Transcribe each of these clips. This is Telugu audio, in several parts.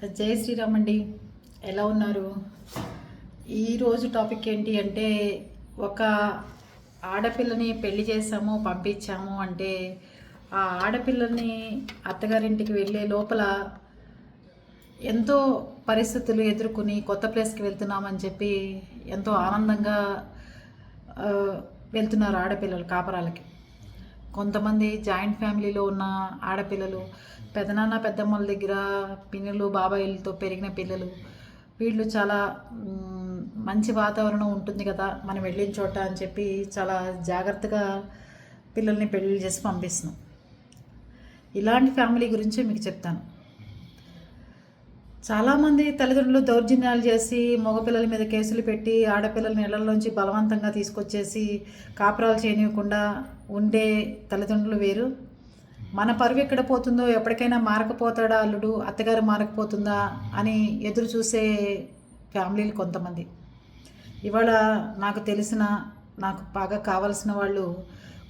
జై శ్రీరామ్ అండి ఎలా ఉన్నారు? ఈరోజు టాపిక్ ఏంటి అంటే ఒక ఆడపిల్లని పెళ్ళి చేసాము పంపించాము అంటే ఆ ఆడపిల్లని అత్తగారింటికి వెళ్ళే లోపల ఎంతో పరిస్థితులు ఎదుర్కొని కొత్త ప్లేస్కి వెళ్తున్నామని చెప్పి ఎంతో ఆనందంగా వెళ్తున్నారు ఆడపిల్లలు కాపరాలకి. కొంతమంది జాయింట్ ఫ్యామిలీలో ఉన్న ఆడపిల్లలు పెదనాన్న పెద్దమ్మల దగ్గర పిన్నులు బాబాయిలతో పెరిగిన పిల్లలు వీళ్ళు చాలా మంచి వాతావరణం ఉంటుంది కదా మనం వెళ్ళిన చోట అని చెప్పి చాలా జాగ్రత్తగా పిల్లల్ని పెళ్ళిళ్ళు చేసి పంపిస్తున్నాం. ఇలాంటి ఫ్యామిలీ గురించి మీకు చెప్తాను. చాలామంది తల్లిదండ్రులు దౌర్జన్యాలు చేసి మగపిల్లల మీద కేసులు పెట్టి ఆడపిల్లల్ని ఇళ్ళలోంచి బలవంతంగా తీసుకొచ్చేసి కాపురాలు చేయనివ్వకుండా ఉండే తల్లిదండ్రులు వేరు. మన పరువు ఎక్కడ పోతుందో ఎప్పటికైనా మారకపోతాడా అల్లుడు? అత్తగారు మారకపోతుందా అని ఎదురు చూసే ఫ్యామిలీలు కొంతమంది. ఇవాళ నాకు తెలిసిన నాకు బాగా కావలసిన వాళ్ళు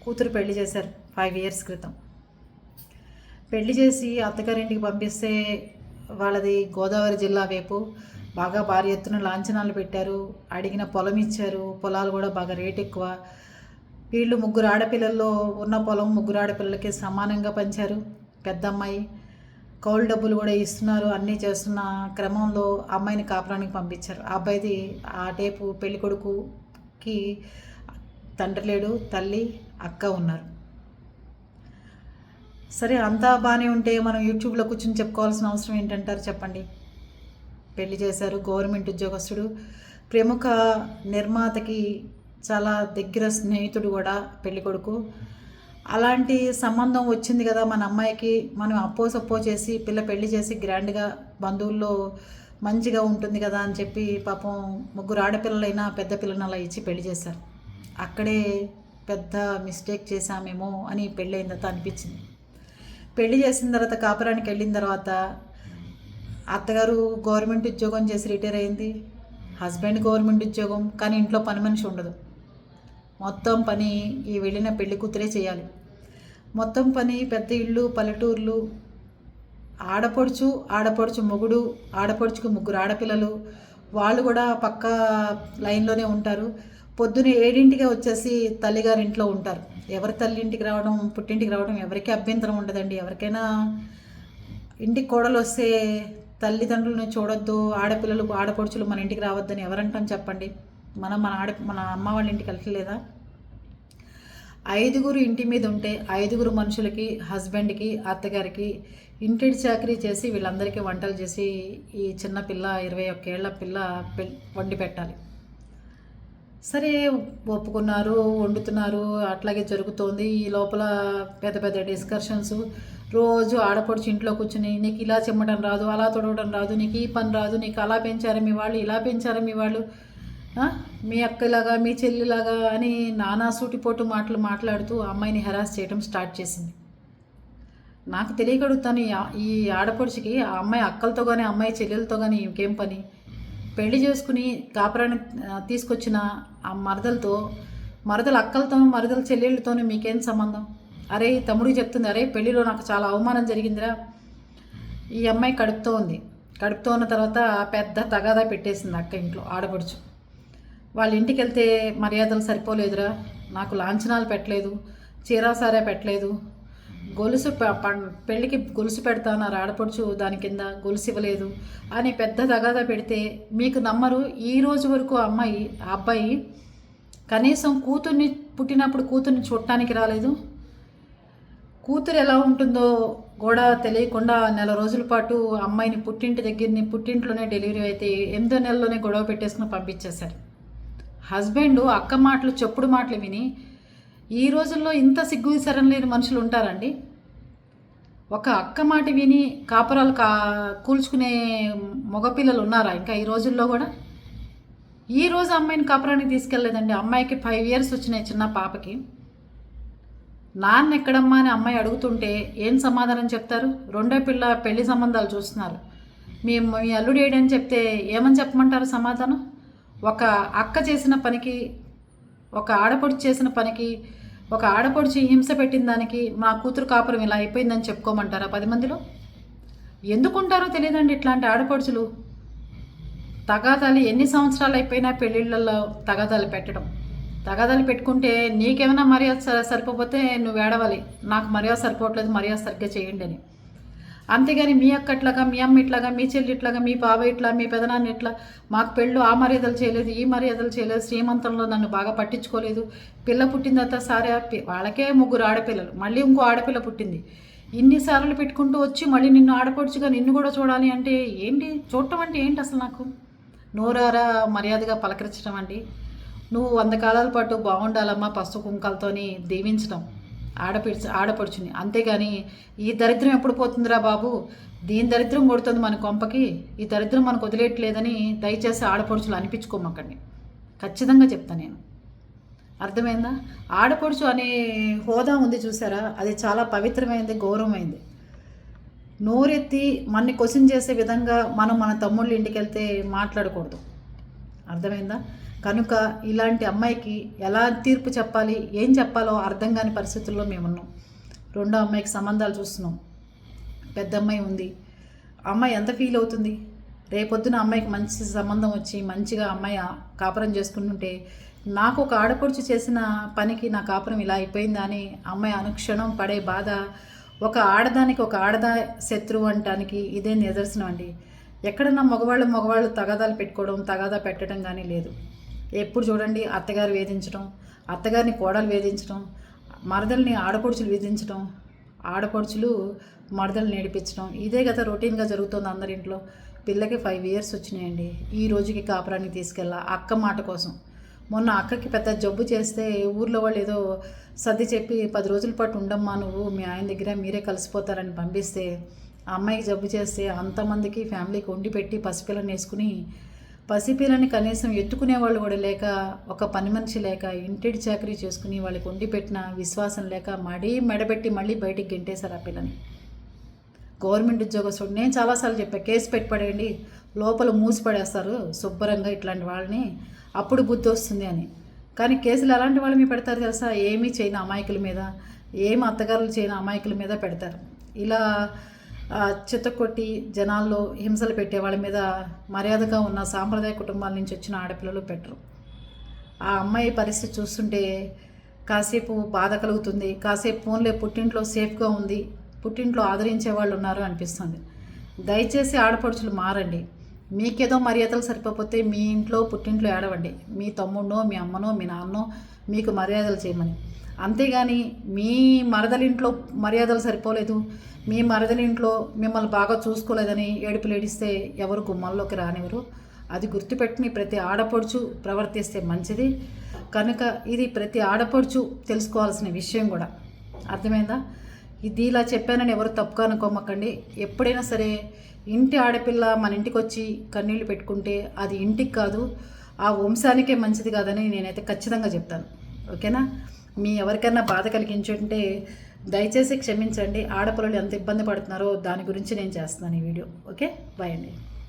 కూతురు పెళ్ళి చేశారు ఫైవ్ ఇయర్స్ క్రితం. పెళ్ళి చేసి అత్తగారింటికి పంపిస్తే వాళ్ళది గోదావరి జిల్లా వైపు బాగా భారీ ఎత్తున లాంఛనాలు పెట్టారు. అడిగిన పొలం ఇచ్చారు. పొలాలు కూడా బాగా రేట్ ఎక్కువ. వీళ్ళు ముగ్గురు ఆడపిల్లల్లో ఉన్న పొలం ముగ్గురు ఆడపిల్లలకి సమానంగా పంచారు. పెద్ద అమ్మాయి కౌలు డబ్బులు కూడా ఇస్తున్నారు. అన్నీ చేస్తున్న క్రమంలో అమ్మాయిని కాపురానికి పంపించారు. ఆ అబ్బాయిది ఆ టేపు పెళ్ళికొడుకుకి తండ్రి లేడు తల్లి అక్క ఉన్నారు. సరే అంతా బాగానే ఉంటే మనం యూట్యూబ్లో కూర్చొని చెప్పుకోవాల్సిన అవసరం ఏంటంటారు చెప్పండి? పెళ్ళి చేశారు గవర్నమెంట్ ఉద్యోగస్తుడు. ప్రముఖ నిర్మాతకి చాలా దగ్గర స్నేహితుడు కూడా పెళ్ళి కొడుకు. అలాంటి సంబంధం వచ్చింది కదా మన అమ్మాయికి. మనం అప్పో సప్పో చేసి పిల్ల పెళ్ళి చేసి గ్రాండ్గా బంధువుల్లో మంచిగా ఉంటుంది కదా అని చెప్పి పాపం ముగ్గురు ఆడపిల్లలైనా పెద్ద పిల్లని అలా ఇచ్చి పెళ్ళి చేశారు. అక్కడే పెద్ద మిస్టేక్ చేశామేమో అని పెళ్ళైందత అనిపించింది. పెళ్ళి చేసిన తర్వాత కాపురానికి వెళ్ళిన తర్వాత అత్తగారు గవర్నమెంట్ ఉద్యోగం చేసి రిటైర్ అయింది. హస్బెండ్ గవర్నమెంట్ ఉద్యోగం కానీ ఇంట్లో పని మనిషి ఉండదు. మొత్తం పని ఈ వెళ్ళిన పెళ్ళి కూతురే చేయాలి. మొత్తం పని పెద్ద ఇళ్ళు పల్లెటూర్లు ఆడపడుచు ఆడపడుచు మొగుడు ఆడపడుచుకు ముగ్గురు ఆడపిల్లలు వాళ్ళు కూడా పక్క లైన్లోనే ఉంటారు. పొద్దున ఏడింటికే వచ్చేసి తల్లిగారి ఇంట్లో ఉంటారు. ఎవరి తల్లి ఇంటికి రావడం పుట్టింటికి రావడం ఎవరికీ అభ్యంతరం ఉండదండి. ఎవరికైనా ఇంటికి కోడలు వస్తే తల్లిదండ్రులను చూడొద్దు ఆడపిల్లలు ఆడపడుచులు మన ఇంటికి రావద్దని ఎవరంటాం చెప్పండి? మనం మన ఆడ మన అమ్మ వాళ్ళ ఇంటికి వెళ్ళలేదా ఐదుగురు ఇంటి మీద ఉంటే ఐదుగురు మనుషులకి హస్బెండ్కి అత్తగారికి ఇంటి చాకరీ చేసి వీళ్ళందరికీ వంటలు చేసి ఈ చిన్న పిల్ల ఇరవై ఒక్కేళ్ళ పిల్ల పె- వండి పెట్టాలి. సరే ఒప్పుకున్నారు వండుతున్నారు అట్లాగే జరుగుతోంది. ఈ లోపల పెద్ద పెద్ద డిస్కషన్స్. రోజు ఆడపడుచు ఇంట్లో కూర్చుని నీకు ఇలా చెమ్మడం రాదు అలా తొడవడం రాదు నీకు ఈ పని రాదు నీకు అలా పెంచారు మీ వాళ్ళు ఇలా పెంచారు మీ వాళ్ళు మీ అక్కలాగా మీ చెల్లిలాగా అని నానా సూటిపోటు మాటలు మాట్లాడుతూ అమ్మాయిని హెరాస్ చేయడం స్టార్ట్ చేసింది. నాకు తెలియకడుగుతాను ఈ ఆడపడుచుకి ఆ అమ్మాయి అక్కలతో కానీ అమ్మాయి చెల్లెలతో కానీ ఇంకేం పని? పెళ్ళి చేసుకుని కాపురాన్ని తీసుకొచ్చిన ఆ మరదలతో మరదల అక్కలతో మరదల చెల్లెళ్ళతో మీకేం సంబంధం? అరే తమ్ముడు తమ్ముడికి చెప్తుంది అరే పెళ్ళిలో నాకు చాలా అవమానం జరిగిందిరా. ఈ అమ్మాయి కడుపుతో ఉంది. కడుపుతో ఉన్న తర్వాత పెద్ద తగాదా పెట్టేసింది అక్క ఇంట్లో ఆడపడుచు. వాళ్ళ ఇంటికి వెళ్తే మర్యాదలు సరిపోలేదురా. నాకు లాంఛనాలు పెట్టలేదు. చీరాసారా పెట్టలేదు. గొలుసు ప- పెళ్ళికి గొలుసు పెడతాన్నారు ఆడపడుచు దాని కింద గొలుసు ఇవ్వలేదు అని పెద్ద తగాదా పెడితే మీకు నమ్మరు ఈ రోజు వరకు ఆ అమ్మాయి ఆ అబ్బాయి కనీసం కూతుర్ని పుట్టినప్పుడు కూతుర్ని చూడటానికి రాలేదు. కూతురు ఎలా ఉంటుందో కూడా తెలియకుండా నెల రోజుల పాటు అమ్మాయిని పుట్టింటి దగ్గరని పుట్టింట్లోనే డెలివరీ అయితే ఎనిమిదో నెలలోనే గొడవ పెట్టేసుకుని పంపించేశారు. హస్బెండ్ అక్క మాటలు చెప్పుడు మాటలు విని ఈ రోజుల్లో ఇంత సిగ్గు విసరం లేని మనుషులు ఉంటారండి. ఒక అక్క మాట విని కాపురాలు కా కూల్చుకునే మగపిల్లలు ఉన్నారా? ఇంకా ఈ రోజుల్లో కూడా? ఈ రోజు అమ్మాయిని కాపురానికి తీసుకెళ్ళలేదండి. అమ్మాయికి ఫైవ్ ఇయర్స్ వచ్చినాయి చిన్న పాపకి. నాన్న ఎక్కడమ్మా అని అమ్మాయి అడుగుతుంటే ఏం సమాధానం చెప్తారు? రెండో పిల్ల పెళ్ళి సంబంధాలు చూస్తున్నారు. మీ మీ అల్లుడు ఏడని చెప్తే ఏమని చెప్పమంటారు సమాధానం? ఒక అక్క చేసిన పనికి ఒక ఆడపడుచు చేసిన పనికి ఒక ఆడపడుచు హింస పెట్టిన దానికి మా కూతురు కాపురం ఇలా అయిపోయిందని చెప్పుకోమంటారా పది మందిలో? ఎందుకుంటారో తెలియదండి ఇట్లాంటి ఆడపడుచులు. తగాదాలు ఎన్ని సంవత్సరాలు అయిపోయినా పెళ్ళిళ్ళల్లో తగాదాలు పెట్టడం. తగాదాలు పెట్టుకుంటే నీకేమైనా మర్యాద స- సరిపోతే నువ్వు ఏడవాలి నాకు మర్యాద సరిపోవట్లేదు మర్యాద సరిగ్గా చేయండి అని. అంతేగాని మీ అక్క ఇట్లాగా మీ అమ్మ ఇట్లాగా మీ చెల్లి ఇట్లాగా మీ బాబాయ్ ఇట్లా మీ పెదనాన్న ఇట్లా మాకు పెళ్ళు ఆ మర్యాదలు చేయలేదు ఈ మర్యాదలు చేయలేదు శ్రీమంతంలో నన్ను బాగా పట్టించుకోలేదు. పిల్ల పుట్టిన తర్వాత సారే వాళ్ళకే ముగ్గురు ఆడపిల్లలు మళ్ళీ ఇంకో ఆడపిల్ల పుట్టింది. ఇన్నిసార్లు పెట్టుకుంటూ వచ్చి మళ్ళీ నిన్ను ఆడపడుచుగా నిన్ను కూడా చూడాలి అంటే ఏంటి? చూడటం అంటే ఏంటి అసలు నాకు? నోరారా మర్యాదగా పలకరించడం అండి. నువ్వు వంద కాలాల పాటు బాగుండాలమ్మా పసుపు కుంకాలతోని దీవించడం ఆడపిడిచి ఆడపడుచుని. అంతేగాని ఈ దరిద్రం ఎప్పుడు పోతుందిరా బాబు? దీని దరిద్రం కొడుతుంది మన కొంపకి. ఈ దరిద్రం మనకు వదిలేయట్లేదని దయచేసి ఆడపడుచులు అనిపించుకోమకండి. ఖచ్చితంగా చెప్తాను నేను. అర్థమైందా? ఆడపడుచు అనే హోదా ఉంది చూసారా? అది చాలా పవిత్రమైంది గౌరవమైంది నోరెత్తి మన్ని క్వశ్చన్ చేసే విధంగా మనం మన తమ్ముళ్ళ ఇంటికి వెళ్తే మాట్లాడకూడదు. అర్థమైందా? కనుక ఇలాంటి అమ్మాయికి ఎలా తీర్పు చెప్పాలి ఏం చెప్పాలో అర్థం కాని పరిస్థితుల్లో మేమున్నాం. రెండో అమ్మాయికి సంబంధాలు చూస్తున్నాం. పెద్ద అమ్మాయి ఉంది. అమ్మాయి ఎంత ఫీల్ అవుతుంది? రేపొద్దున అమ్మాయికి మంచి సంబంధం వచ్చి మంచిగా అమ్మాయి ఆ- కాపురం చేసుకుంటుంటే నాకు ఒక ఆడపడుచు చేసిన పనికి నా కాపురం ఇలా అయిపోయిందా అని అమ్మాయి అనుక్షణం పడే బాధ ఒక ఆడదానికి ఒక ఆడదా శత్రువు అంటానికి ఇదే నిదర్శనం అండి. ఎక్కడన్నా మగవాళ్ళు మగవాళ్ళు తగాదాలు పెట్టుకోవడం తగాదా పెట్టడం కానీ లేదు. ఎప్పుడు చూడండి అత్తగారు వేధించడం అత్తగారిని కోడలు వేధించడం మరదల్ని ఆడపడుచులు వేధించడం ఆడపడుచులు మరదలు నేర్పించడం ఇదే కదా రొటీన్గా జరుగుతుంది అందరి ఇంట్లో. పిల్లకి ఫైవ్ ఇయర్స్ వచ్చినాయండి. ఈ రోజుకి కాపురానికి తీసుకెళ్ళా అక్క మాట కోసం. మొన్న అక్కకి పెద్ద జబ్బు చేస్తే ఊర్లో వాళ్ళు ఏదో సర్ది చెప్పి పది రోజుల పాటు ఉండమ్మా నువ్వు మీ ఆయన దగ్గర మీరే కలిసిపోతారని పంపిస్తే అమ్మాయికి జబ్బు చేస్తే అంతమందికి ఫ్యామిలీకి వండి పెట్టి పసిపిల్లని వేసుకుని పసిపిల్లని కనీసం ఎత్తుకునే వాళ్ళు కూడా లేక ఒక పని మనిషి లేక ఇంటిడి చాకరీ చేసుకుని వాళ్ళకి వండి పెట్టిన విశ్వాసం లేక మడి మెడబెట్టి మళ్ళీ బయటికి గెంటేశారు ఆ పిల్లని. గవర్నమెంట్ ఉద్యోగస్తుడు నేను చాలాసార్లు చెప్పా కేసు పెట్టి పడేయండి లోపల మూసి పడేస్తారు శుభ్రంగా ఇట్లాంటి వాళ్ళని అప్పుడు బుద్ధి వస్తుంది అని. కానీ కేసులు ఎలాంటి వాళ్ళ మీద పెడతారు తెలుసా? ఏమీ చేయని అమాయకుల మీద ఏం అత్తగారులు చేయని అమాయకుల మీద పెడతారు. ఇలా చిత్త కొట్టి జనాల్లో హింసలు పెట్టే వాళ్ళ మీద మర్యాదగా ఉన్న సాంప్రదాయ కుటుంబాల నుంచి వచ్చిన ఆడపిల్లలు పెట్టరు. ఆ అమ్మాయి పరిస్థితి చూస్తుంటే కాసేపు బాధ కలుగుతుంది. కాసేపు ఫోన్లే పుట్టింట్లో సేఫ్గా ఉంది. పుట్టింట్లో ఆదరించే వాళ్ళు ఉన్నారు అనిపిస్తుంది. దయచేసి ఆడపడుచులు మారండి. మీకేదో మర్యాదలు సరిపోతే మీ ఇంట్లో పుట్టింట్లో ఏడవండి. మీ తమ్ముడో మీ అమ్మనో మీ నాన్నో మీకు మర్యాదలు చేయమని. అంతేగాని మీ మరదలింట్లో మర్యాదలు సరిపోలేదు. మీ మరదని ఇంట్లో మిమ్మల్ని బాగా చూసుకోలేదని ఏడుపులు ఏడిస్తే ఎవరు గుమ్మల్లోకి రానివ్వరు. అది గుర్తుపెట్టుని ప్రతి ఆడపడుచు ప్రవర్తిస్తే మంచిది. కనుక ఇది ప్రతి ఆడపడుచు తెలుసుకోవాల్సిన విషయం కూడా. అర్థమైందా? ఇది ఇలా చెప్పానని ఎవరు తప్పుగా అనుకోమకండి. ఎప్పుడైనా సరే ఇంటి ఆడపిల్ల మన ఇంటికి వచ్చి కన్నీళ్ళు పెట్టుకుంటే అది ఇంటికి కాదు ఆ వంశానికే మంచిది కాదని నేనైతే ఖచ్చితంగా చెప్తాను. ఓకేనా? మీ ఎవరికైనా బాధ కలిగించుంటే దయచేసి క్షమించండి. ఆడపిల్లలు ఎంత ఇబ్బంది పడుతున్నారో దాని గురించి నేను చేస్తున్నాను ఈ వీడియో. ఓకే? బాయ్ అండి.